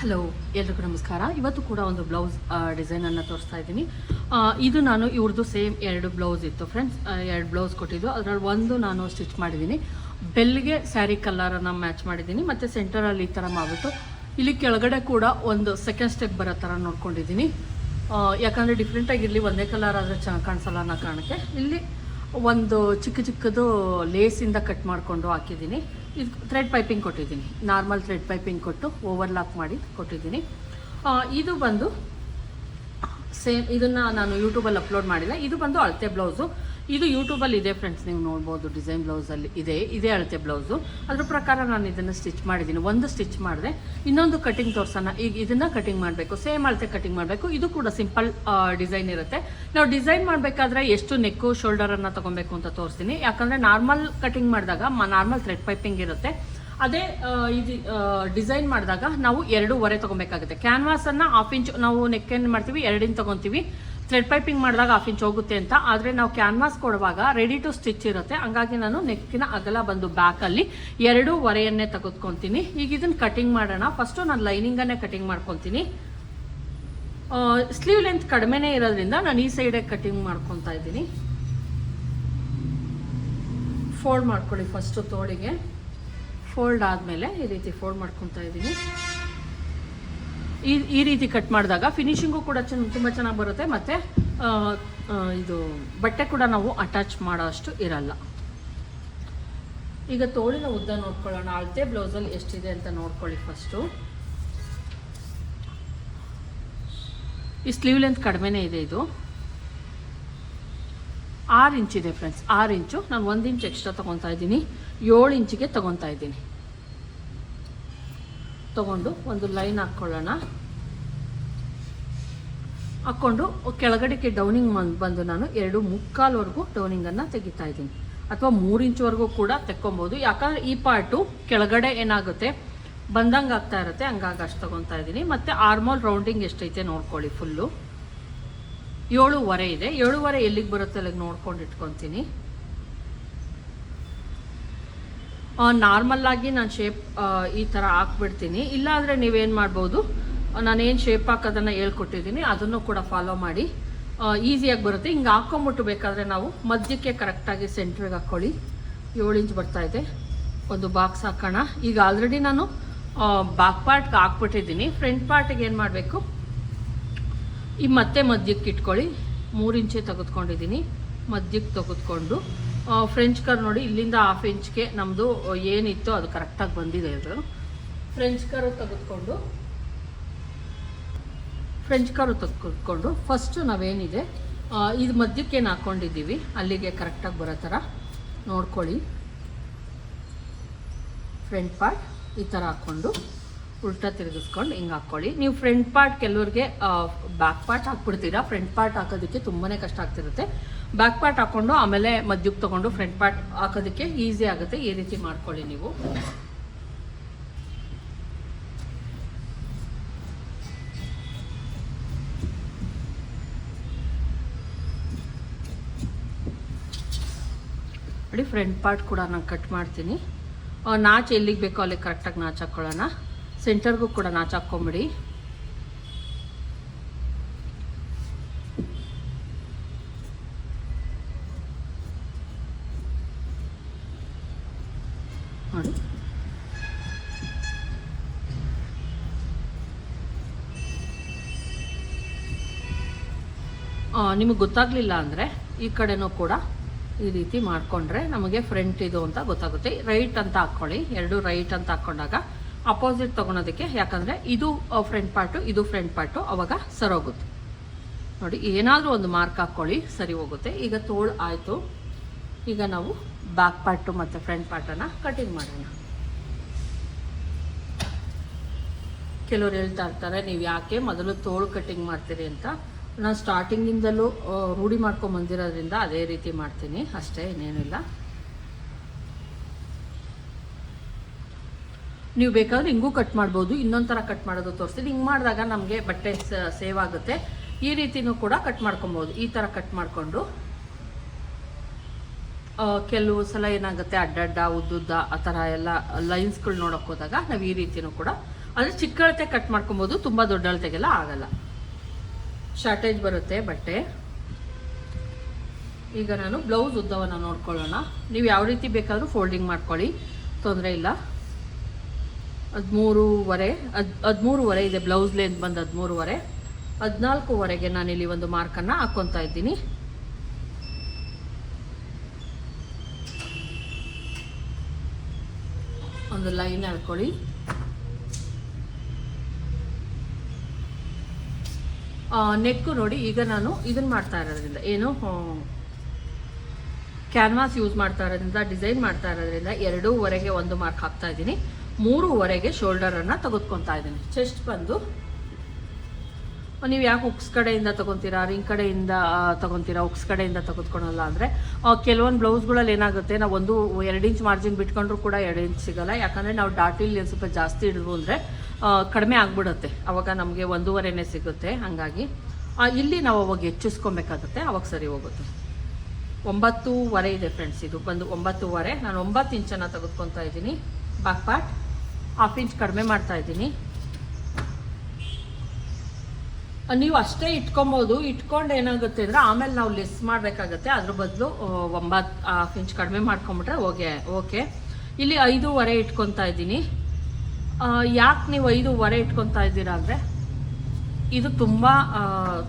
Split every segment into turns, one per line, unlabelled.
Hello ಎಲ್ರಿಗೂ ನಮಸ್ಕಾರ. ಇವತ್ತು ಕೂಡ ಒಂದು ಬ್ಲೌಸ್ ಡಿಸೈನನ್ನು ತೋರಿಸ್ತಾ ಇದ್ದೀನಿ. ಇದು ನಾನು ಇವ್ರದ್ದು ಸೇಮ್ ಎರಡು ಬ್ಲೌಸ್ ಇತ್ತು ಫ್ರೆಂಡ್ಸ್ ಎರಡು ಬ್ಲೌಸ್ ಕೊಟ್ಟಿದ್ದು. ಅದರಲ್ಲಿ ಒಂದು ನಾನು ಸ್ಟಿಚ್ ಮಾಡಿದ್ದೀನಿ. ಬೆಲ್ಗೆ ಸ್ಯಾರಿ ಕಲರನ್ನು ಮ್ಯಾಚ್ ಮಾಡಿದ್ದೀನಿ. ಮತ್ತು ಸೆಂಟರಲ್ಲಿ ಈ ಥರ ಮಾಡಿಬಿಟ್ಟು ಇಲ್ಲಿ ಕೆಳಗಡೆ ಕೂಡ ಒಂದು ಸೆಕೆಂಡ್ ಸ್ಟೆಪ್ ಬರೋ ಥರ ನೋಡ್ಕೊಂಡಿದ್ದೀನಿ. ಯಾಕಂದರೆ ಡಿಫ್ರೆಂಟಾಗಿರಲಿ ಒಂದೇ ಕಲರ್ ಆದರೆ ಚೆನ್ನಾಗಿ ಕಾಣಿಸಲ್ಲ ಅನ್ನೋ ಕಾರಣಕ್ಕೆ ಇಲ್ಲಿ ಒಂದು ಚಿಕ್ಕ ಚಿಕ್ಕದು ಲೇಸಿಂದ ಕಟ್ ಮಾಡಿಕೊಂಡು ಹಾಕಿದ್ದೀನಿ. ಇದು ಥ್ರೆಡ್ ಪೈಪಿಂಗ್ ಕೊಟ್ಟಿದ್ದೀನಿ. ನಾರ್ಮಲ್ ಥ್ರೆಡ್ ಪೈಪಿಂಗ್ ಕೊಟ್ಟು ಓವರ್ಲಾಕ್ ಮಾಡಿ ಕೊಟ್ಟಿದ್ದೀನಿ. ಇದು ಬಂದು ಸೇಮ್ ಇದನ್ನು ನಾನು ಯೂಟ್ಯೂಬಲ್ಲಿ ಅಪ್ಲೋಡ್ ಮಾಡಿಲ್ಲ. ಇದು ಬಂದು ಅಳತೆ ಬ್ಲೌಸು ಇದು ಯೂಟ್ಯೂಬಲ್ಲಿ ಇದೆ ಫ್ರೆಂಡ್ಸ್ ನೀವು ನೋಡ್ಬೋದು ಡಿಸೈನ್ ಬ್ಲೌಸಲ್ಲಿ ಇದೆ, ಇದೇ ಅಳತೆ ಬ್ಲೌಸು ಅದ್ರ ಪ್ರಕಾರ ನಾನು ಇದನ್ನು ಸ್ಟಿಚ್ ಮಾಡಿದ್ದೀನಿ. ಒಂದು ಸ್ಟಿಚ್ ಮಾಡಿದೆ, ಇನ್ನೊಂದು ಕಟಿಂಗ್ ತೋರ್ಸೋಣ. ಈಗ ಇದನ್ನು ಕಟಿಂಗ್ ಮಾಡಬೇಕು ಸೇಮ್ ಅಳತೆ ಕಟಿಂಗ್ ಮಾಡಬೇಕು. ಇದು ಕೂಡ ಸಿಂಪಲ್ ಡಿಸೈನ್ ಇರುತ್ತೆ. ನಾವು ಡಿಸೈನ್ ಮಾಡಬೇಕಾದ್ರೆ ಎಷ್ಟು ನೆಕ್ಕು ಶೋಲ್ಡರನ್ನು ತೊಗೊಬೇಕು ಅಂತ ತೋರಿಸ್ತೀನಿ. ಯಾಕಂದರೆ ನಾರ್ಮಲ್ ಕಟಿಂಗ್ ಮಾಡಿದಾಗ ನಾರ್ಮಲ್ ಥ್ರೆಡ್ ಪೈಪಿಂಗ್ ಇರುತ್ತೆ. ಅದೇ ಇದು ಡಿಸೈನ್ ಮಾಡಿದಾಗ ನಾವು ಎರಡೂವರೆ ತೊಗೊಬೇಕಾಗುತ್ತೆ. ಕ್ಯಾನ್ವಾಸನ್ನು ಹಾಫ್ ಇಂಚ್ ನಾವು ನೆಕ್ ಏನು ಮಾಡ್ತೀವಿ ಎರಡು ಇಂಚ್ ತೊಗೊತೀವಿ. ಥ್ರೆಡ್ ಪೈಪಿಂಗ್ ಮಾಡಿದಾಗ ಹಾಫ್ ಇಂಚ್ ಹೋಗುತ್ತೆ ಅಂತ. ಆದರೆ ನಾವು ಕ್ಯಾನ್ವಾಸ್ ಕೊಡುವಾಗ ರೆಡಿ ಟು ಸ್ಟಿಚ್ ಇರುತ್ತೆ. ಹಂಗಾಗಿ ನಾನು ನೆಕ್ಕಿನ ಅಗಲ ಬಂದು ಬ್ಯಾಕಲ್ಲಿ ಎರಡೂವರೆಯನ್ನೇ ತೆಗೆದುಕೊತೀನಿ. ಈಗ ಇದನ್ನು ಕಟಿಂಗ್ ಮಾಡೋಣ. ಫಸ್ಟು ನಾನು ಲೈನಿಂಗನ್ನೇ ಕಟಿಂಗ್ ಮಾಡ್ಕೊತೀನಿ. ಸ್ಲೀವ್ ಲೆಂತ್ ಕಡಿಮೆನೇ ಇರೋದ್ರಿಂದ ನಾನು ಈ ಸೈಡೇ ಕಟಿಂಗ್ ಮಾಡ್ಕೊತಾ ಇದ್ದೀನಿ. ಫೋಲ್ಡ್ ಮಾಡ್ಕೊಳ್ಳಿ ಫಸ್ಟು ತೋಳಿಗೆ. ಫೋಲ್ಡ್ ಆದಮೇಲೆ ಈ ರೀತಿ ಫೋಲ್ಡ್ ಮಾಡ್ಕೊತಾ ಇದ್ದೀನಿ. ಈ ರೀತಿ ಕಟ್ ಮಾಡಿದಾಗ ಫಿನಿಶಿಂಗು ಕೂಡ ಚೆನ್ನ ತುಂಬ ಚೆನ್ನಾಗಿ ಬರುತ್ತೆ. ಮತ್ತು ಇದು ಬಟ್ಟೆ ಕೂಡ ನಾವು ಅಟ್ಯಾಚ್ ಮಾಡೋ ಅಷ್ಟು ಇರಲ್ಲ. ಈಗ ತೋಳಿನ ಉದ್ದ ನೋಡ್ಕೊಳ್ಳೋಣ. ಅಳತೆ ಬ್ಲೌಸಲ್ಲಿ ಎಷ್ಟಿದೆ ಅಂತ ನೋಡ್ಕೊಳ್ಳಿ ಫಸ್ಟು ಈ ಸ್ಲೀವ್ ಲೆಂತ್ ಕಡಿಮೆನೇ ಇದೆ ಇದು. ಆರು ಇಂಚಿದೆ ಫ್ರೆಂಡ್ಸ್ ಆರು ಇಂಚು. ನಾನು ಒಂದು ಇಂಚ್ ಎಕ್ಸ್ಟ್ರಾ ತೊಗೊತಾ ಇದ್ದೀನಿ. ಏಳು ಇಂಚಿಗೆ ತೊಗೊತಾ ಇದ್ದೀನಿ. ತಗೊಂಡು ಒಂದು ಲೈನ್ ಹಾಕ್ಕೊಳ್ಳೋಣ. ಹಾಕ್ಕೊಂಡು ಕೆಳಗಡೆಗೆ ಡೌನಿಂಗ್ ಬಂದು ನಾನು ಎರಡು ಮುಕ್ಕಾಲ್ವರೆಗೂ ಡೌನಿಂಗನ್ನು ತೆಗಿತಾ ಇದ್ದೀನಿ. ಅಥವಾ ಮೂರು ಇಂಚ್ವರೆಗೂ ಕೂಡ ತೆಕ್ಕೊಬೋದು. ಯಾಕಂದರೆ ಈ ಪಾರ್ಟು ಕೆಳಗಡೆ ಏನಾಗುತ್ತೆ? ಬಂದಂಗೆ ಆಗ್ತಾ ಇರುತ್ತೆ, ಹಂಗಾಗಿ ಅಷ್ಟು ತೊಗೊತಾ ಇದ್ದೀನಿ. ಮತ್ತು ಆರ್ಮೋಲ್ ರೌಂಡಿಂಗ್ ಎಷ್ಟೈತೆ ನೋಡ್ಕೊಳ್ಳಿ ಫುಲ್ಲು. ಏಳುವರೆ ಇದೆ. ಏಳುವರೆ ಎಲ್ಲಿಗೆ ಬರುತ್ತೆ ಅಲ್ಲಿಗೆ ನೋಡ್ಕೊಂಡು ಇಟ್ಕೊತೀನಿ. ನಾರ್ಮಲ್ ಆಗಿ ನಾನು ಶೇಪ್ ಈ ಥರ ಹಾಕ್ಬಿಡ್ತೀನಿ. ಇಲ್ಲಾಂದರೆ ನೀವೇನು ಮಾಡ್ಬೋದು? ನಾನೇನು ಶೇಪ್ ಹಾಕೋದನ್ನು ಹೇಳ್ಕೊಟ್ಟಿದ್ದೀನಿ. ಅದನ್ನು ಕೂಡ ಫಾಲೋ ಮಾಡಿ. ಈಸಿಯಾಗಿ ಬರುತ್ತೆ. ಹಿಂಗೆ ಹಾಕ್ಕೊಂಬಿಟ್ಟು ಬೇಕಾದರೆ ನಾವು ಮಧ್ಯಕ್ಕೆ ಕರೆಕ್ಟಾಗಿ ಸೆಂಟ್ರಿಗೆ ಹಾಕ್ಕೊಳ್ಳಿ ಏಳು ಇಂಚ್ ಬರ್ತಾ ಇದೆ. ಒಂದು ಬಾಕ್ಸ್ ಹಾಕೋಣ. ಈಗ ಆಲ್ರೆಡಿ ನಾನು ಬ್ಯಾಕ್ ಪಾರ್ಟ್ಗೆ ಹಾಕ್ಬಿಟ್ಟಿದ್ದೀನಿ. ಫ್ರಂಟ್ ಪಾರ್ಟಿಗೆ ಏನು ಮಾಡಬೇಕು? ಈ ಮತ್ತೆ ಮಧ್ಯಕ್ಕೆ ಇಟ್ಕೊಳ್ಳಿ. ಮೂರು ಇಂಚೆ ತೆಗೆದುಕೊಂಡಿದ್ದೀನಿ. ಮಧ್ಯಕ್ಕೆ ತೆಗೆದುಕೊಂಡು ಫ್ರೆಂಚ್ ಕರ್ ನೋಡಿ, ಇಲ್ಲಿಂದ ಹಾಫ್ ಇಂಚ್ಗೆ ನಮ್ಮದು ಏನಿತ್ತು ಅದು ಕರೆಕ್ಟಾಗಿ ಬಂದಿದೆ ಇದು ಫ್ರೆಂಚ್ ಕರು ತೆಗೆದುಕೊಂಡು ಫ್ರೆಂಚ್ ಕರು ತೆಗೆದುಕೊಂಡು ಫಸ್ಟು ನಾವೇನಿದೆ ಇದು ಮಧ್ಯಕ್ಕೆ ಏನು ಹಾಕ್ಕೊಂಡಿದ್ದೀವಿ ಅಲ್ಲಿಗೆ ಕರೆಕ್ಟಾಗಿ ಬರೋ ಥರ ನೋಡ್ಕೊಳ್ಳಿ. ಫ್ರಂಟ್ ಪಾರ್ಟ್ ಈ ಥರ ಹಾಕ್ಕೊಂಡು, ಉಲ್ಟಾ ತಿರುಗಿಸ್ಕೊಂಡು ಹಿಂಗೆ ಹಾಕ್ಕೊಳ್ಳಿ. ನೀವು ಫ್ರಂಟ್ ಪಾರ್ಟ್ ಕೆಲವರಿಗೆ ಬ್ಯಾಕ್ ಪಾರ್ಟ್ ಹಾಕ್ಬಿಡ್ತೀರಾ? ಫ್ರಂಟ್ ಪಾರ್ಟ್ ಹಾಕೋದಕ್ಕೆ ತುಂಬಾ ಕಷ್ಟ ಆಗ್ತಿರುತ್ತೆ. ಬ್ಯಾಕ್ ಪಾರ್ಟ್ ಹಾಕ್ಕೊಂಡು ಆಮೇಲೆ ಮಧ್ಯಕ್ಕೆ ತಗೊಂಡು ಫ್ರಂಟ್ ಪಾರ್ಟ್ ಹಾಕೋದಕ್ಕೆ ಈಸಿ ಆಗುತ್ತೆ. ಈ ರೀತಿ ಮಾಡ್ಕೊಳ್ಳಿ ನೀವು. ಫ್ರಂಟ್ ಪಾರ್ಟ್ ಕೂಡ ನಾನು ಕಟ್ ಮಾಡ್ತೀನಿ. ನಾಚ್ ಎಲ್ಲಿಗೆ ಬೇಕೋ ಅಲ್ಲಿಗೆ ಕರೆಕ್ಟಾಗಿ ನಾಚ್ ಹಾಕ್ಕೊಳ್ಳೋಣ ಸೆಂಟರ್ಗೂ ಕೂಡ ನಾಚ್ ಹಾಕ್ಕೊಂಬಿಡಿ ನೋಡಿ ನಿಮಗೆ ಗೊತ್ತಾಗಲಿಲ್ಲ ಅಂದರೆ ಈ ಕಡೆನೂ ಕೂಡ ಈ ರೀತಿ ಮಾಡಿಕೊಂಡ್ರೆ ನಮಗೆ ಫ್ರಂಟ್ ಇದು ಅಂತ ಗೊತ್ತಾಗುತ್ತೆ. ರೈಟ್ ಅಂತ ಹಾಕ್ಕೊಳ್ಳಿ ಎರಡು ರೈಟ್ ಅಂತ ಹಾಕ್ಕೊಂಡಾಗ ಅಪೋಸಿಟ್ ತೊಗೊಳೋದಕ್ಕೆ, ಯಾಕಂದರೆ ಇದು ಫ್ರಂಟ್ ಪಾರ್ಟು ಇದು ಫ್ರಂಟ್ ಪಾರ್ಟು ಅವಾಗ ಸರೋಗುತ್ತೆ ನೋಡಿ, ಏನಾದರೂ ಒಂದು ಮಾರ್ಕ್ ಹಾಕ್ಕೊಳ್ಳಿ ಸರಿ ಹೋಗುತ್ತೆ. ಈಗ ತೋಳು ಆಯಿತು. ಈಗ ನಾವು ಬ್ಯಾಕ್ ಪಾರ್ಟು ಮತ್ತು ಫ್ರಂಟ್ ಪಾರ್ಟನ್ನು ಕಟಿಂಗ್ ಮಾಡೋಣ. ಕೆಲವ್ರು ಹೇಳ್ತಾ ಇರ್ತಾರೆ, ನೀವು ಯಾಕೆ ಮೊದಲು ತೋಳು ಕಟ್ಟಿಂಗ್ ಮಾಡ್ತೀರಿ ಅಂತ. ನಾನು ಸ್ಟಾರ್ಟಿಂಗಿಂದಲೂ ರೂಢಿ ಮಾಡ್ಕೊಂಡು ಬಂದಿರೋದ್ರಿಂದ ಅದೇ ರೀತಿ ಮಾಡ್ತೀನಿ. ಅಷ್ಟೇ, ಇನ್ನೇನಿಲ್ಲ. ನೀವು ಬೇಕಾದ್ರೆ ಹಿಂಗೂ ಕಟ್ ಮಾಡ್ಬೋದು. ಇನ್ನೊಂದು ಥರ ಕಟ್ ಮಾಡೋದು ತೋರಿಸ್ತೀನಿ ಹಿಂಗೆ ಮಾಡಿದಾಗ ನಮಗೆ ಬಟ್ಟೆ ಸೇವ್ ಆಗುತ್ತೆ. ಈ ರೀತಿನೂ ಕೂಡ ಕಟ್ ಮಾಡ್ಕೊಬೋದು. ಈ ಥರ ಕಟ್ ಮಾಡಿಕೊಂಡು ಕೆಲವು ಸಲ ಏನಾಗುತ್ತೆ, ಅಡ್ಡಡ್ಡ, ಉದ್ದುದ್ದ, ಆ ಥರ ಎಲ್ಲ ಲೈನ್ಸ್ಗಳು ನೋಡೋಕೆ ಹೋದಾಗ ನಾವು ಈ ರೀತಿನೂ ಕೂಡ, ಅಂದರೆ ಚಿಕ್ಕ ಅಳತೆ ಕಟ್ ಮಾಡ್ಕೊಬೋದು, ತುಂಬ ದೊಡ್ಡ ಅಳತೆಗೆಲ್ಲ ಆಗಲ್ಲ. ಶಾರ್ಟೇಜ್ ಬರುತ್ತೆ ಬಟ್ಟೆ. ಈಗ ನಾನು ಬ್ಲೌಸ್ ಉದ್ದವನ್ನು ನೋಡ್ಕೊಳ್ಳೋಣ. ನೀವು ಯಾವ ರೀತಿ ಬೇಕಾದರೂ ಫೋಲ್ಡಿಂಗ್ ಮಾಡ್ಕೊಳ್ಳಿ, ತೊಂದರೆ ಇಲ್ಲ. ಹದಿಮೂರುವರೆ, ಹದ್, ಹದಿಮೂರುವರೆ ಇದೆ ಬ್ಲೌಸ್ ಲೆಂತ್ ಬಂದು ಹದಿಮೂರುವರೆ. ನಾನು ಇಲ್ಲಿ ಒಂದು ಮಾರ್ಕನ್ನು ಹಾಕ್ಕೊತಾ ಇದ್ದೀನಿ. ಒಂದು ಲೈನ್ ಹಾಕೊಳ್ಳಿ. ನೆಕ್ಕು ನೋಡಿ ಈಗ ನಾನು ಇದನ್ನ ಮಾಡ್ತಾ ಇರೋದ್ರಿಂದ. ಏನು? ಕ್ಯಾನ್ವಾಸ್ ಯೂಸ್ ಮಾಡ್ತಾ ಇರೋದ್ರಿಂದ ಡಿಸೈನ್ ಮಾಡ್ತಾ ಇರೋದ್ರಿಂದ ಎರಡೂವರೆಗೆ ಒಂದು ಮಾರ್ಕ್ ಹಾಕ್ತಾ ಇದ್ದೀನಿ. ಮೂರುವರೆಗೆ ಶೋಲ್ಡರನ್ನು ತೆಗೆದುಕೊತಾ ಇದ್ದೀನಿ. ಚೆಸ್ಟ್ ಬಂದು ನೀವು ಯಾಕೆ ಉಕ್ಸ್ ಕಡೆಯಿಂದ ತೊಗೊತೀರಾ? ರಿಂಗ್ ಕಡೆಯಿಂದ ತೊಗೊತೀರಾ? ಉಕ್ಸ್ ಕಡೆಯಿಂದ ತೆಗೆದುಕೊಳಲ್ಲ ಅಂದರೆ ಕೆಲವೊಂದು ಬ್ಲೌಸ್ಗಳಲ್ಲಿ ಏನಾಗುತ್ತೆ, ನಾವು ಒಂದು ಎರಡು ಇಂಚ್ ಮಾರ್ಜಿನ್ ಬಿಟ್ಕೊಂಡ್ರೂ ಕೂಡ ಎರಡು ಇಂಚ್ ಸಿಗಲ್ಲ. ಯಾಕಂದರೆ ನಾವು ಡಾಟಿಲ್ ಸ್ವಲ್ಪ ಜಾಸ್ತಿ ಇಡೋದು ಅಂದರೆ ಕಡಿಮೆ ಆಗ್ಬಿಡುತ್ತೆ. ಅವಾಗ ನಮಗೆ ಒಂದೂವರೆನೇ ಸಿಗುತ್ತೆ. ಹಾಗಾಗಿ ಇಲ್ಲಿ ನಾವು ಅವಾಗ ಹೆಚ್ಚಿಸ್ಕೊಬೇಕಾಗುತ್ತೆ. ಅವಾಗ ಸರಿ ಹೋಗುತ್ತೆ. ಒಂಬತ್ತೂವರೆ ಇದೆ ಫ್ರೆಂಡ್ಸ್ ಇದು ಬಂದು ಒಂಬತ್ತೂವರೆ. ನಾನು ಒಂಬತ್ತು ಇಂಚನ್ನು ತೆಗೆದುಕೊತಾ ಇದ್ದೀನಿ. ಬ್ಯಾಕ್ ಪಾರ್ಟ್ ಹಾಫ್ ಇಂಚ್ ಕಡಿಮೆ ಮಾಡ್ತಾ ಇದ್ದೀನಿ. ನೀವು ಅಷ್ಟೇ ಇಟ್ಕೊಬೋದು. ಇಟ್ಕೊಂಡು ಏನಾಗುತ್ತೆ ಅಂದರೆ, ಆಮೇಲೆ ನಾವು ಲೆಸ್ ಮಾಡಬೇಕಾಗತ್ತೆ. ಅದ್ರ ಬದಲು ಒಂಬತ್ತು ಹಾಫ್ ಇಂಚ್ ಕಡಿಮೆ ಮಾಡ್ಕೊಂಬಿಟ್ರೆ ಓಕೆ ಓಕೆ ಇಲ್ಲಿ ಐದೂವರೆ ಇಟ್ಕೊತಾ ಇದ್ದೀನಿ. ಯಾಕೆ ನೀವು ಐದು ವರ ಇಟ್ಕೊತಾ ಇದ್ದೀರ ಅಂದರೆ, ಇದು ತುಂಬ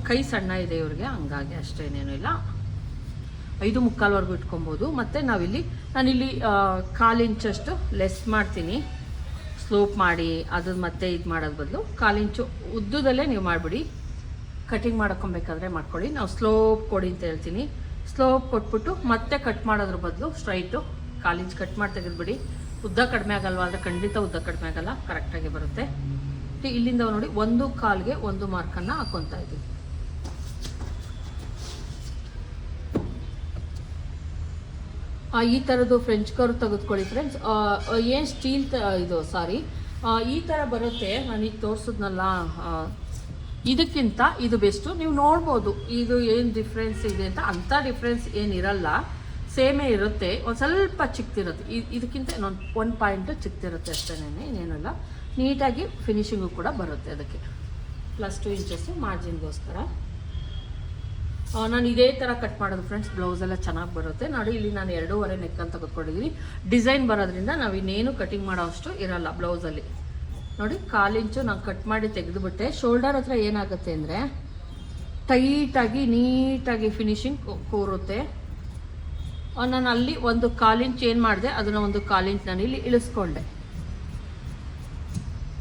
ಕೈ ಸಣ್ಣ ಇದೆ ಇವ್ರಿಗೆ, ಹಂಗಾಗಿ ಅಷ್ಟೇನೇನು ಇಲ್ಲ. ಐದು ಮುಕ್ಕಾಲ್ವರೆಗೂ ಇಟ್ಕೊಬೋದು ಮತ್ತು ನಾವಿಲ್ಲಿ, ನಾನಿಲ್ಲಿ ಕಾಲು ಇಂಚಷ್ಟು ಲೆಸ್ ಮಾಡ್ತೀನಿ. ಸ್ಲೋಪ್ ಮಾಡಿ ಅದು ಮತ್ತೆ ಇದು ಮಾಡೋದು ಬದಲು. ಕಾಲು ಇಂಚು ಉದ್ದದಲ್ಲೇ ನೀವು ಮಾಡಿಬಿಡಿ. ಕಟಿಂಗ್ ಮಾಡ್ಕೊಬೇಕಾದ್ರೆ ಮಾಡ್ಕೊಳ್ಳಿ. ನಾವು ಸ್ಲೋಪ್ ಕೊಡಿ ಅಂತ ಹೇಳ್ತೀನಿ. ಸ್ಲೋಪ್ ಕೊಟ್ಬಿಟ್ಟು ಮತ್ತೆ ಕಟ್ ಮಾಡೋದ್ರ ಬದಲು ಸ್ಟ್ರೈಟು ಕಾಲು ಇಂಚ್ ಕಟ್ ಮಾಡಿ ತೆಗೆದುಬಿಡಿ. ಉದ್ದ ಕಡಿಮೆ ಆಗಲ್ವಾ ಅಂದರೆ ಖಂಡಿತ ಉದ್ದ ಕಡಿಮೆ ಆಗಲ್ಲ ಕರೆಕ್ಟಾಗಿ ಬರುತ್ತೆ. ಇಲ್ಲಿಂದ ನೋಡಿ ಒಂದು ಕಾಲ್ಗೆ ಒಂದು ಮಾರ್ಕನ್ನು ಹಾಕೊತಾ ಇದ್ದೀವಿ. ಈ ಥರದ್ದು ಫ್ರೆಂಚ್ ಕರ್ ತೆಗೆದುಕೊಳ್ಳಿ ಫ್ರೆಂಡ್ಸ್ ಏನು ಸ್ಟೀಲ್ ಇದು ಸಾರಿ ಈ ಥರ ಬರುತ್ತೆ, ನಾನು ಈಗ ತೋರಿಸಿದ್ನಲ್ಲ ಇದಕ್ಕಿಂತ ಇದು ಬೆಸ್ಟು ನೀವು ನೋಡ್ಬೋದು, ಇದು ಏನು ಡಿಫ್ರೆನ್ಸ್ ಇದೆ ಅಂತ ಅಂಥ ಡಿಫ್ರೆನ್ಸ್ ಏನಿರಲ್ಲ. ಸೇಮೇ ಇರುತ್ತೆ. ಒಂದು ಸ್ವಲ್ಪ ಚಿಕ್ಕದಿರುತ್ತೆ ಇ- ಇದಕ್ಕಿಂತ ಇನ್ನೊಂದು ಒನ್ ಪಾಯಿಂಟು ಚಿಕ್ಕದಿರುತ್ತೆ ಅಷ್ಟೇನೆ ಇನ್ನೇನಲ್ಲ. ನೀಟಾಗಿ ಫಿನಿಶಿಂಗು ಕೂಡ ಬರುತ್ತೆ ಅದಕ್ಕೆ. ಪ್ಲಸ್ ಟು ಇಂಚಸ್ಸು ಮಾರ್ಜಿನ್ಗೋಸ್ಕರ ನಾನು ಇದೇ ಥರ ಕಟ್ ಮಾಡೋದು ಫ್ರೆಂಡ್ಸ್ ಬ್ಲೌಸ್ ಎಲ್ಲ ಚೆನ್ನಾಗಿ ಬರುತ್ತೆ. ನೋಡಿ, ಇಲ್ಲಿ ನಾನು ಎರಡೂವರೆ ನೆಕ್ಕನ್ನು ತೆಗೆದುಕೊಂಡಿದ್ದೀನಿ ಡಿಸೈನ್ ಬರೋದ್ರಿಂದ ನಾವು ಇನ್ನೇನು ಕಟಿಂಗ್ ಮಾಡೋ ಅಷ್ಟು ಇರಲ್ಲ ಬ್ಲೌಸಲ್ಲಿ ನೋಡಿ ಕಾಲಿಂಚು ನಾನು ಕಟ್ ಮಾಡಿ ತೆಗೆದುಬಿಟ್ಟೆ. ಶೋಲ್ಡರ್ ಹತ್ರ ಏನಾಗುತ್ತೆ ಅಂದರೆ ಟೈಟಾಗಿ ನೀಟಾಗಿ ಫಿನಿಶಿಂಗ್ ಕೂರುತ್ತೆ. ನಾನು ಅಲ್ಲಿ ಒಂದು ಕಾಲಿಂಚ್ ಚೇಂಜ್ ಮಾಡಿದೆ, ಅದನ್ನು ಒಂದು ಕಾಲಿಂಚ್ ನಾನು ಇಲ್ಲಿ ಇಳಿಸ್ಕೊಂಡೆ.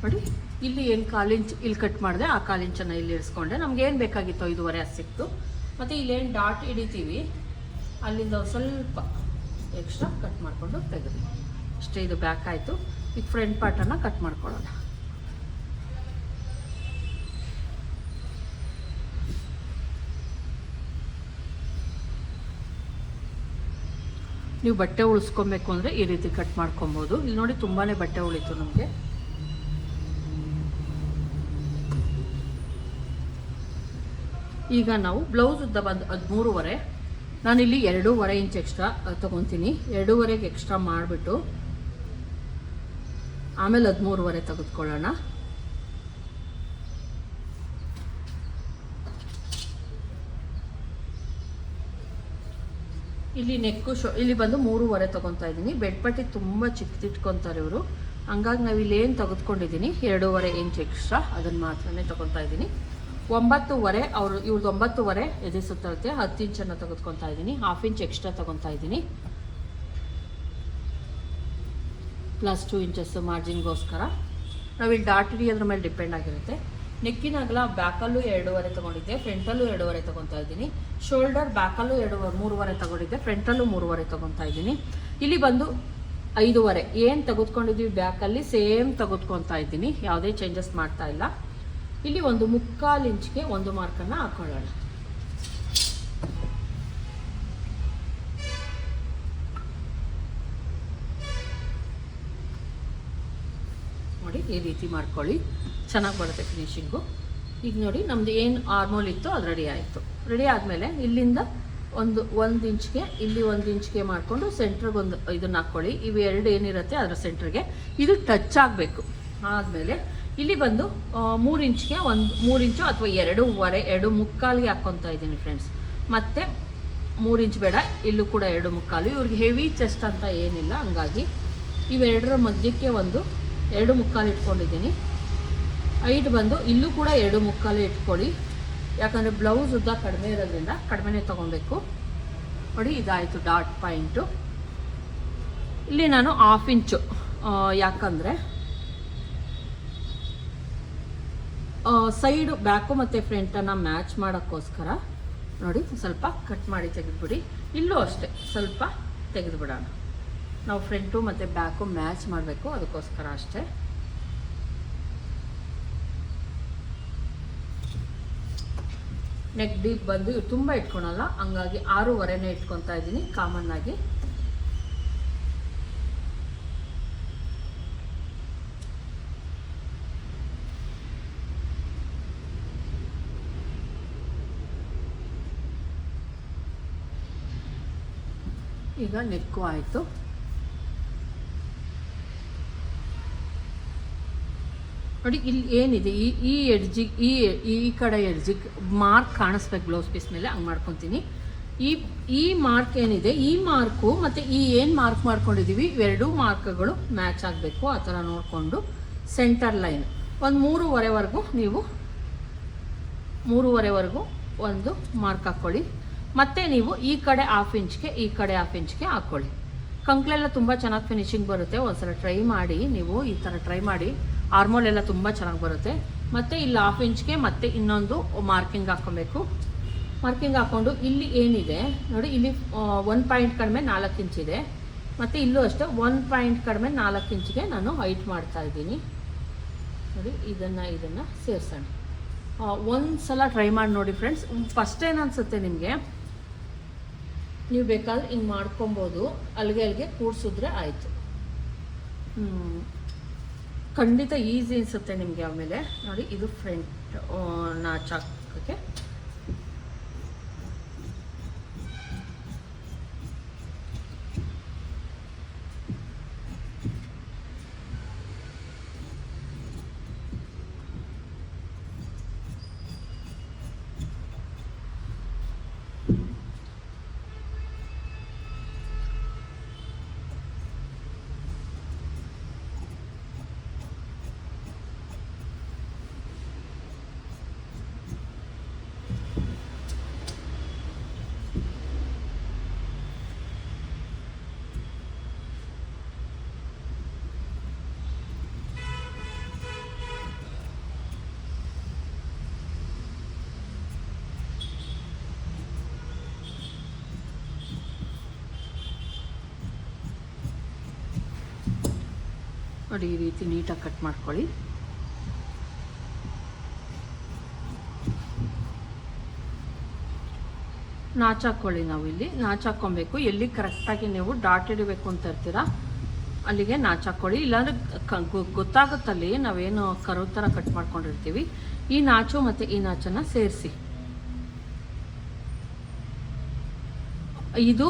ನೋಡಿ, ಇಲ್ಲಿ ಏನು ಕಾಲಿಂಚ್ ಇಲ್ಲಿ ಕಟ್ ಮಾಡಿದೆ, ಆ ಕಾಲಿಂಚನ್ನು ಇಲ್ಲಿ ಇಳಿಸ್ಕೊಂಡೆ. ನಮ್ಗೆ ಏನು ಬೇಕಾಗಿತ್ತು? ಐದುವರೆ ಸಿಕ್ತು ಮತ್ತು ಇಲ್ಲೇನು ಡಾಟ್ ಹಿಡಿತೀವಿ, ಅಲ್ಲಿಂದ ಸ್ವಲ್ಪ ಎಕ್ಸ್ಟ್ರಾ ಕಟ್ ಮಾಡಿಕೊಂಡು ತೆಗೆದು ಅಷ್ಟೇ, ಇದು ಬ್ಯಾಕ್ ಆಯಿತು. ಈಗ ಫ್ರಂಟ್ ಪಾರ್ಟನ್ನು ಕಟ್ ಮಾಡ್ಕೊಳ್ಳೋಣ. ನೀವು ಬಟ್ಟೆ ಉಳಿಸ್ಕೊಬೇಕು ಅಂದರೆ ಈ ರೀತಿ ಕಟ್ ಮಾಡ್ಕೊಬೋದು. ಇಲ್ಲಿ ನೋಡಿ ತುಂಬಾ ಬಟ್ಟೆ ಉಳಿತು ನಮಗೆ. ಈಗ ನಾವು ಬ್ಲೌಸ್ ಉದ್ದ ಬಂದು ಹದಿಮೂರುವರೆ ನಾನಿಲ್ಲಿ ಎರಡೂವರೆ ಇಂಚ್ ಎಕ್ಸ್ಟ್ರಾ ತೊಗೊತೀನಿ. ಎರಡೂವರೆಗೆ ಎಕ್ಸ್ಟ್ರಾ ಮಾಡಿಬಿಟ್ಟು ಆಮೇಲೆ ಹದಿಮೂರುವರೆ ತೆಗೆದುಕೊಳ್ಳೋಣ. ಇಲ್ಲಿ ನೆಕ್ಕು ಶೋ ಇಲ್ಲಿ ಬಂದು ಮೂರುವರೆ ತೊಗೊತಾ ಇದ್ದೀನಿ. ಬೆಡ್ ಪಟ್ಟಿ ತುಂಬ ಚಿಕ್ಕದಿಟ್ಕೊತಾರೆ ಇವರು. ಹಂಗಾಗಿ ನಾವು ಇಲ್ಲಿ ಏನು ತೆಗೆದುಕೊಂಡಿದ್ದೀನಿ ಎರಡೂವರೆ ಇಂಚ್ ಎಕ್ಸ್ಟ್ರಾ ಅದನ್ನು ಮಾತ್ರನೇ ತೊಗೊತಾ ಇದ್ದೀನಿ. ಒಂಬತ್ತುವರೆ, ಅವರು ಇವ್ರದ್ದು ಒಂಬತ್ತುವರೆ ಎದೆ ಸುತ್ತಳತೆ ಹತ್ತು ಇಂಚನ್ನು ತೆಗೆದುಕೊತಾ ಇದ್ದೀನಿ. ಹಾಫ್ ಇಂಚ್ ಎಕ್ಸ್ಟ್ರಾ ತೊಗೊತಾ ಇದ್ದೀನಿ. ಪ್ಲಸ್ ಟೂ ಇಂಚಸ್ ಮಾರ್ಜಿನ್ಗೋಸ್ಕರ ನಾವಿಲ್ಲಿ ಡಾಟ್ ಅದ್ರ ಮೇಲೆ ಡಿಪೆಂಡ್ ಆಗಿರುತ್ತೆ. ನೆಕ್ಕಿನ ಅಗಲ ಬ್ಯಾಕಲ್ಲೂ ಎರಡೂವರೆ ತಗೊಂಡಿದ್ದೆ, ಫ್ರಂಟಲ್ಲೂ ಎರಡೂವರೆ ತಗೊಂತಾ ಇದ್ದೀನಿ. ಶೋಲ್ಡರ್ ಬ್ಯಾಕಲ್ಲೂ ಎರಡು ಮೂರುವರೆ ತೊಗೊಂಡಿದ್ದೆ, ಫ್ರಂಟಲ್ಲೂ ಮೂರುವರೆ ತಗೊಂತಾ ಇದ್ದೀನಿ. ಇಲ್ಲಿ ಬಂದು ಐದೂವರೆ. ಏನು ತೆಗೆದುಕೊಂಡಿದ್ದೀವಿ ಬ್ಯಾಕಲ್ಲಿ? ಸೇಮ್ ತೆಗೆದುಕೊತಾ ಇದ್ದೀನಿ. ಯಾವುದೇ ಚೇಂಜಸ್ ಮಾಡ್ತಾ ಇಲ್ಲ. ಇಲ್ಲಿ ಒಂದು ಮುಕ್ಕಾಲು ಇಂಚ್ಗೆ ಒಂದು ಮಾರ್ಕನ್ನು ಹಾಕೊಳ್ಳೋಣ. ನೋಡಿ, ಈ ರೀತಿ ಮಾಡ್ಕೊಳ್ಳಿ. ಚೆನ್ನಾಗಿ ಬರುತ್ತೆ ಫಿನಿಶಿಂಗು ಈಗ ನೋಡಿ, ನಮ್ದು ಏನು ಆರ್ಮೋಲ್ ಇತ್ತು ಅದು ರೆಡಿ ಆಯಿತು. ರೆಡಿ ಆದಮೇಲೆ ಇಲ್ಲಿಂದ ಒಂದು ಒಂದು ಇಂಚ್ಗೆ, ಇಲ್ಲಿ ಒಂದು ಇಂಚ್ಗೆ ಮಾಡಿಕೊಂಡು ಸೆಂಟ್ರಿಗೆ ಒಂದು ಇದನ್ನ ಹಾಕ್ಕೊಳ್ಳಿ ಇವು ಎರಡು ಏನಿರುತ್ತೆ ಅದರ ಸೆಂಟ್ರಿಗೆ ಇದು ಟಚ್ ಆಗಬೇಕು. ಆದಮೇಲೆ ಇಲ್ಲಿ ಬಂದು ಮೂರು ಇಂಚ್ಗೆ ಒಂದು, ಮೂರು ಇಂಚು ಅಥವಾ ಎರಡೂವರೆ, ಎರಡು ಮುಕ್ಕಾಲಿಗೆ ಹಾಕ್ಕೊತಾ ಇದ್ದೀನಿ ಫ್ರೆಂಡ್ಸ್ ಮತ್ತು ಮೂರು ಇಂಚ್ ಬೇಡ, ಇಲ್ಲೂ ಕೂಡ ಎರಡು ಮುಕ್ಕಾಲು. ಇವ್ರಿಗೆ ಹೆವಿ ಚೆಸ್ಟ್ ಅಂತ ಏನಿಲ್ಲ, ಹಂಗಾಗಿ ಇವೆರಡರ ಮಧ್ಯಕ್ಕೆ ಒಂದು ಎರಡು ಮುಕ್ಕಾಲು ಇಟ್ಕೊಂಡಿದ್ದೀನಿ. ಹೈಟ್ ಬಂದು ಇಲ್ಲೂ ಕೂಡ ಎರಡು ಮುಕ್ಕಾಲು ಇಟ್ಕೊಳ್ಳಿ. ಯಾಕಂದರೆ ಬ್ಲೌಸ್ ಉದ್ದ ಕಡಿಮೆ ಇರೋದ್ರಿಂದ ಕಡಿಮೆನೇ ತೊಗೊಬೇಕು ನೋಡಿ, ಇದಾಯಿತು ಡಾಟ್ ಪಾಯಿಂಟು. ಇಲ್ಲಿ ನಾನು ಹಾಫ್ ಇಂಚು ಯಾಕಂದರೆ ಸೈಡು ಬ್ಯಾಕು ಮತ್ತು ಫ್ರಂಟನ್ನು ಮ್ಯಾಚ್ ಮಾಡೋಕ್ಕೋಸ್ಕರ, ನೋಡಿ, ಸ್ವಲ್ಪ ಕಟ್ ಮಾಡಿ ತೆಗೆದುಬಿಡಿ. ಇಲ್ಲೂ ಅಷ್ಟೇ, ಸ್ವಲ್ಪ ತೆಗೆದುಬಿಡೋಣ. ನಾವು ಫ್ರಂಟು ಮತ್ತು ಬ್ಯಾಕು ಮ್ಯಾಚ್ ಮಾಡಬೇಕು, ಅದಕ್ಕೋಸ್ಕರ ಅಷ್ಟೇ. ನೆಕ್ ಡೀಪ್ ಬಂದು ತುಂಬ ಇಟ್ಕೊಳಲ್ಲ ಹಂಗಾಗಿ ಆರೂವರೆನೇ ಇಟ್ಕೊತಾ ಇದ್ದೀನಿ ಕಾಮನ್ ಆಗಿ. ಈಗ ನೆಕ್ಕು ಆಯಿತು. ನೋಡಿ, ಇಲ್ಲಿ ಏನಿದೆ? ಈ ಈ ಎಡ್ಜಿಗೆ ಈ ಈ ಕಡೆ ಎಡ್ಜಿಗೆ ಮಾರ್ಕ್ ಕಾಣಿಸ್ಬೇಕು ಬ್ಲೌಸ್ ಪೀಸ್ ಮೇಲೆ, ಹಂಗೆ ಮಾಡ್ಕೊತೀನಿ. ಈ ಈ ಮಾರ್ಕ್ ಏನಿದೆ? ಈ ಮಾರ್ಕು ಮತ್ತು ಈ ಏನು ಮಾರ್ಕ್ ಮಾಡ್ಕೊಂಡಿದ್ದೀವಿ ಇವೆರಡೂ ಮಾರ್ಕ್ಗಳು ಮ್ಯಾಚ್ ಆಗಬೇಕು, ಆ ಥರ ನೋಡಿಕೊಂಡು ಸೆಂಟರ್ ಲೈನ್ ಒಂದು ಮೂರುವರೆವರೆಗೂ ನೀವು, ಮೂರುವರೆವರೆಗೂ ಒಂದು ಮಾರ್ಕ್ ಹಾಕ್ಕೊಳ್ಳಿ. ಮತ್ತೆ ನೀವು ಈ ಕಡೆ ಹಾಫ್ ಇಂಚ್ಗೆ, ಈ ಕಡೆ ಹಾಫ್ ಇಂಚ್ಗೆ ಹಾಕ್ಕೊಳ್ಳಿ. ಕಂಕ್ಲೆಲ್ಲ ತುಂಬ ಚೆನ್ನಾಗಿ ಫಿನಿಶಿಂಗ್ ಬರುತ್ತೆ. ಒಂದ್ಸಲ ಟ್ರೈ ಮಾಡಿ ನೀವು ಈ ಥರ ಟ್ರೈ ಮಾಡಿ ಆರ್ಮೋಲ್ ಎಲ್ಲ ತುಂಬ ಚೆನ್ನಾಗಿ ಬರುತ್ತೆ. ಮತ್ತು ಇಲ್ಲಿ ಹಾಫ್ ಇಂಚ್ಗೆ ಮತ್ತೆ ಇನ್ನೊಂದು ಮಾರ್ಕಿಂಗ್ ಹಾಕ್ಕೊಬೇಕು. ಮಾರ್ಕಿಂಗ್ ಹಾಕ್ಕೊಂಡು ಇಲ್ಲಿ ಏನಿದೆ? ನೋಡಿ, ಇಲ್ಲಿ ಒನ್ ಪಾಯಿಂಟ್ ಕಡಿಮೆ ನಾಲ್ಕು ಇಂಚಿದೆ ಮತ್ತು ಇಲ್ಲೂ ಅಷ್ಟೇ ಒನ್ ಪಾಯಿಂಟ್ ಕಡಿಮೆ ನಾಲ್ಕು ಇಂಚಿಗೆ ನಾನು ಹೈಟ್ ಮಾಡ್ತಾ ಇದ್ದೀನಿ. ನೋಡಿ, ಇದನ್ನು ಇದನ್ನು ಸೇರಿಸೋಣ. ಒಂದು ಸಲ ಟ್ರೈ ಮಾಡಿ ನೋಡಿ ಫ್ರೆಂಡ್ಸ್ ಫಸ್ಟ್ ಏನು ಅನಿಸುತ್ತೆ ನಿಮಗೆ? ನೀವು ಬೇಕಾದ್ರೆ ಹಿಂಗೆ ಮಾಡ್ಕೊಬೋದು. ಅಲ್ಲಿಗೆ ಅಲ್ಲಿಗೆ ಕೂಡ್ಸಿದ್ರೆ ಆಯಿತು. ಖಂಡಿತ ಈಸಿ ಅನಿಸುತ್ತೆ ನಿಮಗೆ ಆಮೇಲೆ. ನೋಡಿ ಇದು ಫ್ರಂಟ್ ನಾಚಾಕಕ್ಕೆ ನೋಡಿ ಈ ರೀತಿ ನೀಟಾಗಿ ಕಟ್ ಮಾಡ್ಕೊಳ್ಳಿ. ನಾಚಾಕೊಳ್ಳಿ ನಾವು ಇಲ್ಲಿ. ನಾಚಾಕೊಬೇಕು ಎಲ್ಲಿ ಕರೆಕ್ಟಾಗಿ ನೀವು ಡಾಟ್ ಇಡಬೇಕು ಅಂತ ಇರ್ತೀರಾ, ಅಲ್ಲಿಗೆ ನಾಚಾಕೊಳ್ಳಿ. ಇಲ್ಲಾಂದ್ರೆ ಗೊತ್ತಾಗುತ್ತಲ್ಲಿ ನಾವೇನು ಕರು ಥರ ಕಟ್ ಮಾಡ್ಕೊಂಡಿರ್ತೀವಿ. ಈ ನಾಚು ಮತ್ತು ಈ ನಾಚನ್ನು ಸೇರಿಸಿ. ಇದು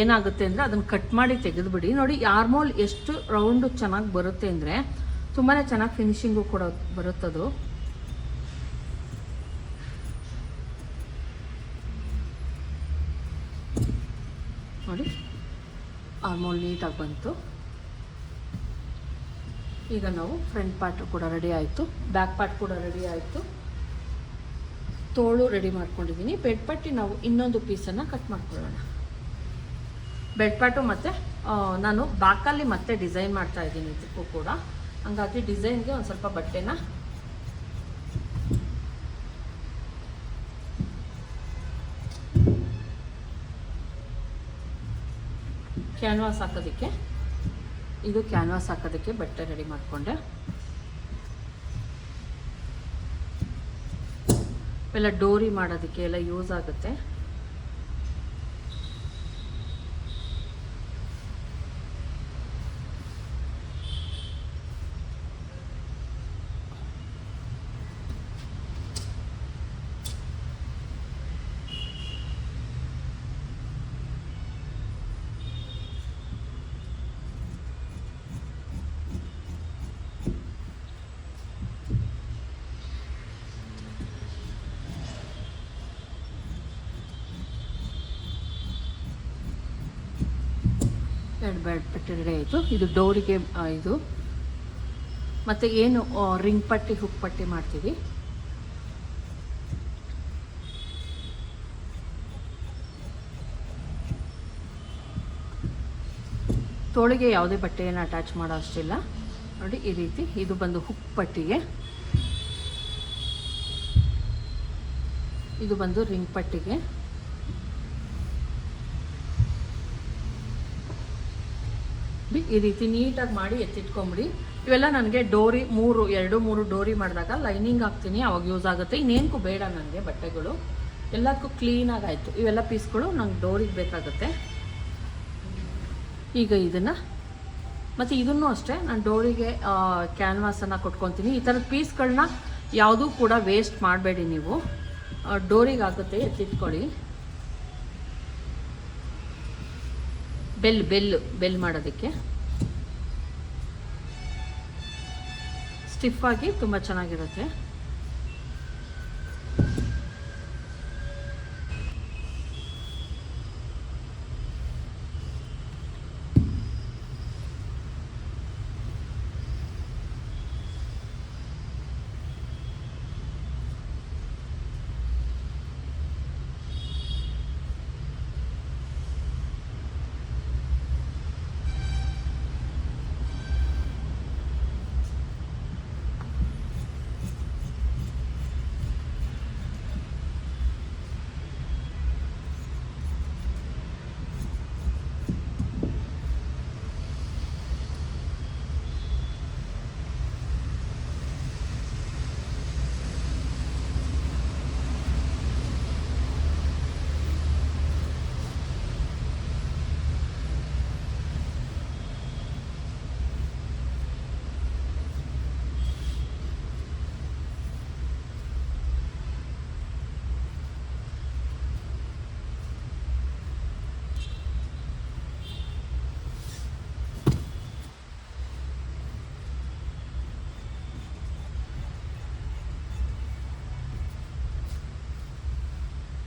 ಏನಾಗುತ್ತೆ ಅಂದರೆ ಅದನ್ನು ಕಟ್ ಮಾಡಿ ತೆಗೆದುಬಿಡಿ. ನೋಡಿ ಯಾರ್ಮೋಲ್ ಎಷ್ಟು ರೌಂಡು ಚೆನ್ನಾಗಿ ಬರುತ್ತೆ ಅಂದರೆ ತುಂಬಾ ಚೆನ್ನಾಗಿ ಫಿನಿಶಿಂಗು ಕೂಡ ಬರುತ್ತದು ನೋಡಿ ಆರ್ಮೋಲ್ ನೀಟಾಗಿ ಬಂತು. ಈಗ ನಾವು ಫ್ರಂಟ್ ಪಾರ್ಟ್ ಕೂಡ ರೆಡಿ ಆಯಿತು. ಬ್ಯಾಕ್ ಪಾರ್ಟ್ ಕೂಡ ರೆಡಿ ಆಯಿತು. ತೋಳು ರೆಡಿ ಮಾಡ್ಕೊಂಡಿದ್ದೀನಿ ಬೆಡ್ ಪಟ್ಟಿ ನಾವು ಇನ್ನೊಂದು ಪೀಸನ್ನು ಕಟ್ ಮಾಡ್ಕೊಳ್ಳೋಣ. ಬೆಡ್ ಪಾಟು ಮತ್ತು ನಾನು ಬಾಕಲ್ಲಿ ಮತ್ತೆ ಡಿಸೈನ್ ಮಾಡ್ತಾ ಇದ್ದೀನಿ ಇದಕ್ಕೂ ಕೂಡ. ಹಂಗಾಗಿ ಡಿಸೈನ್ಗೆ ಒಂದು ಸ್ವಲ್ಪ ಬಟ್ಟೆನ ಕ್ಯಾನ್ವಾಸ್ ಹಾಕೋದಕ್ಕೆ. ಇದು ಕ್ಯಾನ್ವಾಸ್ ಹಾಕೋದಕ್ಕೆ ಬಟ್ಟೆ ರೆಡಿ ಮಾಡಿಕೊಂಡೆ. ಎಲ್ಲ ಡೋರಿ ಮಾಡೋದಕ್ಕೆ ಎಲ್ಲ ಯೂಸ್ ಆಗುತ್ತೆ. ಬೆಡ್ ರೆಡಿ ಆಯಿತು ಇದು ಡೋರಿಗೆ ಇದು. ಮತ್ತು ಏನು ರಿಂಗ್ ಪಟ್ಟಿ, ಹುಕ್ ಪಟ್ಟಿ ಮಾಡ್ತೀವಿ. ತೋಳಿಗೆ ಯಾವುದೇ ಬಟ್ಟೆಯನ್ನು ಅಟ್ಯಾಚ್ ಮಾಡೋ ಅಷ್ಟಿಲ್ಲ. ನೋಡಿ, ಈ ರೀತಿ ಇದು ಬಂದು ಹುಕ್ ಪಟ್ಟಿಗೆ. ಇದು ಬಂದು ರಿಂಗ್ ಪಟ್ಟಿಗೆ. ಈ ರೀತಿ ನೀಟಾಗಿ ಮಾಡಿ ಎತ್ತಿಟ್ಕೊಂಬಿಡಿ. ಇವೆಲ್ಲ ನನಗೆ ಡೋರಿ, ಮೂರು, ಎರಡು, ಮೂರು ಡೋರಿ ಮಾಡಿದಾಗ ಲೈನಿಂಗ್ ಹಾಕ್ತೀನಿ, ಅವಾಗ ಯೂಸ್ ಆಗುತ್ತೆ. ಇನ್ನೇನಕ್ಕೂ ಬೇಡ ನನಗೆ ಬಟ್ಟೆಗಳು. ಎಲ್ಲದಕ್ಕೂ ಕ್ಲೀನಾಗಿ ಆಯಿತು. ಇವೆಲ್ಲ ಪೀಸ್ಗಳು ನಂಗೆ ಡೋರಿಗೆ ಬೇಕಾಗುತ್ತೆ. ಈಗ ಇದನ್ನು, ಮತ್ತು ಇದನ್ನು ಅಷ್ಟೇ, ನಾನು ಡೋರಿಗೆ ಕ್ಯಾನ್ವಾಸನ್ನು ಕೊಟ್ಕೊತೀನಿ. ಈ ಥರದ ಪೀಸ್ಗಳನ್ನ ಯಾವುದೂ ಕೂಡ ವೇಸ್ಟ್ ಮಾಡಬೇಡಿ ನೀವು. ಡೋರಿಗೆ ಆಗುತ್ತೆ ಎತ್ತಿಟ್ಕೊಳ್ಳಿ. ಬೆಲ್ ಬೆಲ್ ಬೆಲ್ ಮಾಡೋದಕ್ಕೆ. ಸ್ಟಿಫ್ ಆಗಿ ತುಂಬ ಚೆನ್ನಾಗಿರುತ್ತೆ.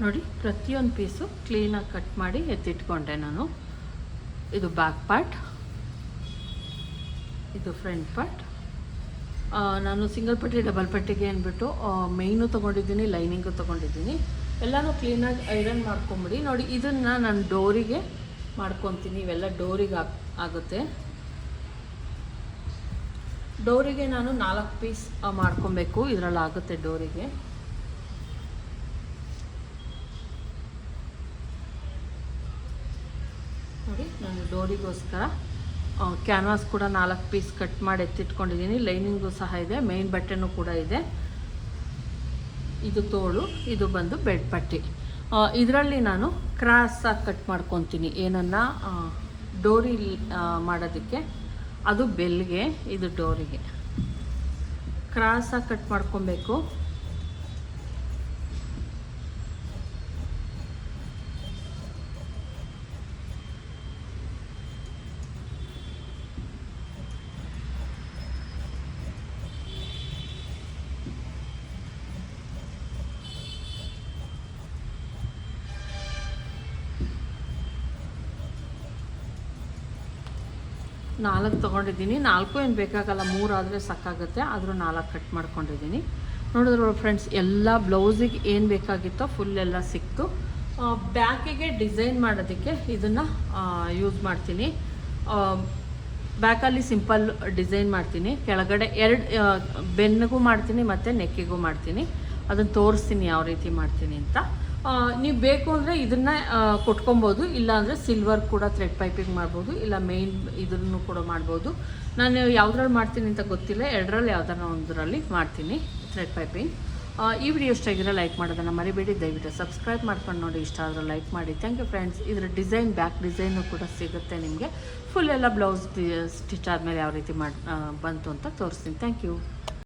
ನೋಡಿ, ಪ್ರತಿಯೊಂದು ಪೀಸು ಕ್ಲೀನಾಗಿ ಕಟ್ ಮಾಡಿ ಎತ್ತಿಟ್ಕೊಂಡೆ ನಾನು. ಇದು ಬ್ಯಾಕ್ ಪಾರ್ಟ್ ಇದು ಫ್ರಂಟ್ ಪಾರ್ಟ್ ನಾನು ಸಿಂಗಲ್ ಪಟ್ಟಿ ಡಬಲ್ ಪಟ್ಟಿಗೆ ಅಂದ್ಬಿಟ್ಟು ಮೇಯ್ನು ತೊಗೊಂಡಿದ್ದೀನಿ ಲೈನಿಂಗು ತೊಗೊಂಡಿದ್ದೀನಿ. ಎಲ್ಲನೂ ಕ್ಲೀನಾಗಿ ಐರನ್ ಮಾಡ್ಕೊಂಬಿಡಿ. ನೋಡಿ, ಇದನ್ನು ನಾನು ಡೋರಿಗೆ ಮಾಡ್ಕೊತೀನಿ. ಇವೆಲ್ಲ ಡೋರಿಗೆ ಆಗ್, ಆಗುತ್ತೆ. ಡೋರಿಗೆ ನಾನು ನಾಲ್ಕು ಪೀಸ್ ಮಾಡ್ಕೊಬೇಕು. ಇದರಲ್ಲಿ ಆಗುತ್ತೆ ಡೋರಿಗೆ ಡೋರಿಗೋಸ್ಕರ ಕ್ಯಾನ್ವಾಸ್ ಕೂಡ ನಾಲ್ಕು ಪೀಸ್ ಕಟ್ ಮಾಡಿ ಎತ್ತಿಟ್ಕೊಂಡಿದ್ದೀನಿ. ಲೈನಿಂಗು ಸಹ ಇದೆ, ಮೇನ್ ಬಟ್ಟೆನೂ ಕೂಡ ಇದೆ. ಇದು ತೋಳು, ಇದು ಬಂದು ಬೆಡ್ ಪಟ್ಟಿ. ಇದರಲ್ಲಿ ನಾನು ಕ್ರಾಸಾಗಿ ಕಟ್ ಮಾಡ್ಕೊತೀನಿ. ಏನನ್ನ ಡೋರಿ ಮಾಡೋದಕ್ಕೆ, ಅದು ಬೆಲ್ಗೆ, ಇದು ಡೋರಿಗೆ. ಕ್ರಾಸಾಗಿ ಕಟ್ ಮಾಡ್ಕೊಬೇಕು. ನಾಲ್ಕು ತೊಗೊಂಡಿದ್ದೀನಿ. ನಾಲ್ಕು ಏನು ಬೇಕಾಗಲ್ಲ, ಮೂರು ಆದರೆ ಸಾಕಾಗುತ್ತೆ. ಆದರೂ ನಾಲ್ಕು ಕಟ್ ಮಾಡ್ಕೊಂಡಿದ್ದೀನಿ. ನೋಡಿದ್ರು ಫ್ರೆಂಡ್ಸ್ ಎಲ್ಲ ಬ್ಲೌಸಿಗೆ ಏನು ಬೇಕಾಗಿತ್ತೋ ಫುಲ್ ಎಲ್ಲ ಸಿಕ್ತು ಬ್ಯಾಕಿಗೆ ಡಿಸೈನ್ ಮಾಡೋದಕ್ಕೆ ಇದನ್ನು ಯೂಸ್ ಮಾಡ್ತೀನಿ. ಬ್ಯಾಕಲ್ಲಿ ಸಿಂಪಲ್ ಡಿಸೈನ್ ಮಾಡ್ತೀನಿ. ಕೆಳಗಡೆ ಎರಡು ಬೆನ್ನಿಗೂ ಮಾಡ್ತೀನಿ ಮತ್ತು ನೆಕ್ಕಿಗೂ ಮಾಡ್ತೀನಿ. ಅದನ್ನು ತೋರಿಸ್ತೀನಿ ಯಾವ ರೀತಿ ಮಾಡ್ತೀನಿ ಅಂತ. ನೀವು ಬೇಕು ಅಂದರೆ ಇದನ್ನು ಕೊಟ್ಕೊಬೋದು ಇಲ್ಲಾಂದರೆ ಸಿಲ್ವರ್ ಕೂಡ ಥ್ರೆಡ್ ಪೈಪಿಂಗ್ ಮಾಡ್ಬೋದು, ಇಲ್ಲ ಮೇನ್ ಇದನ್ನು ಕೂಡ ಮಾಡ್ಬೋದು. ನಾನು ಯಾವುದ್ರಲ್ಲಿ ಮಾಡ್ತೀನಿ ಅಂತ ಗೊತ್ತಿಲ್ಲ, ಎರಡರಲ್ಲಿ ಯಾವ್ದಾರ ಒಂದರಲ್ಲಿ ಮಾಡ್ತೀನಿ ಥ್ರೆಡ್ ಪೈಪಿಂಗ್ ಈ ವಿಡಿಯೋ ಇಷ್ಟ ಲೈಕ್ ಮಾಡೋದನ್ನು ಮರಿಬೇಡಿ, ದಯವಿಟ್ಟು ಸಬ್ಸ್ಕ್ರೈಬ್ ಮಾಡ್ಕೊಂಡು ನೋಡಿ, ಇಷ್ಟ ಆದರೆ ಲೈಕ್ ಮಾಡಿ. ಥ್ಯಾಂಕ್ ಯು ಫ್ರೆಂಡ್ಸ್ ಇದರ ಡಿಸೈನ್ ಬ್ಯಾಕ್ ಡಿಸೈನು ಕೂಡ ಸಿಗುತ್ತೆ ನಿಮಗೆ. ಫುಲ್ ಎಲ್ಲ ಬ್ಲೌಸ್ ಸ್ಟಿಚ್ ಆದಮೇಲೆ ಯಾವ ರೀತಿ ಮಾಡಿ ಬಂತು ಅಂತ ತೋರಿಸ್ತೀನಿ. Thank you